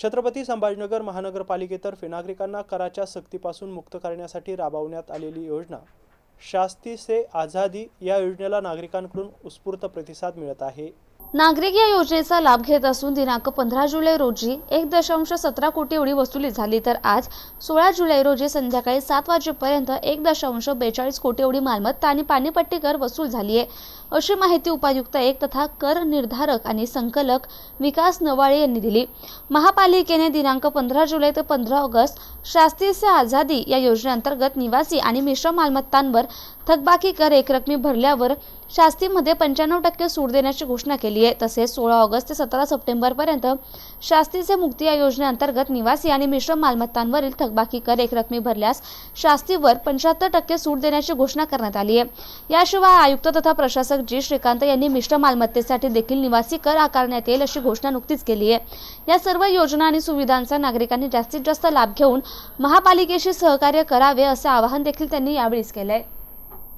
छत्रपती संभाजीनगर महानगरपालिकेतर्फे नागरिकांना कराच्या सक्तीपासून मुक्त करण्यासाठी राबवण्यात आलेली योजना शास्ती से आझादी या योजनेला नागरिकांकडून उत्स्फूर्त प्रतिसाद मिळत आहे. नागरिक या योजनेचा लाभ घेत असून दिनांक पंधरा जुलै रोजी एक दशांश सतरा कोटी एवढी वसुली झाली तर आज सोळा जुलै रोजी संध्याकाळी सात वाजेपर्यंत एक दशांश बेचाळीस कोटी एवढी मालमत्ता आणि पाणीपट्टी कर वसूल झाली आहे. अशी माहिती उपायुक्त एक तथा कर निर्धारक आणि संकलक विकास नवाळे यांनी दिली. महापालिकेने दिनांक पंधरा जुलै ते पंधरा ऑगस्ट शास्त्रीय से आझादी या योजनेअंतर्गत निवासी आणि मिश्र मालमत्तांवर थकबाकी कर एकरकमी भरल्यावर शास्तीमध्ये पंच्याण्णव टक्के सूट देण्याची घोषणा केली आहे. तसेच सोळा ऑगस्ट ते सतरा सप्टेंबरपर्यंत शास्तीचे मुक्ती या योजनेअंतर्गत निवासी आणि मिश्र मालमत्तांवरील थकबाकी कर एकरकमी भरल्यास शास्तीवर पंच्याहत्तर टक्के सूट देण्याची घोषणा करण्यात आली आहे. याशिवाय आयुक्त तथा प्रशासक जी. श्रीकांत यांनी मिश्र मालमत्तेसाठी देखील निवासी कर आकारण्यात येईल अशी घोषणा नुकतीच केली आहे. या सर्व योजना आणि सुविधांचा नागरिकांनी जास्तीत जास्त लाभ घेऊन महापालिकेशी सहकार्य करावे असे आवाहन देखील त्यांनी यावेळीच केलंय.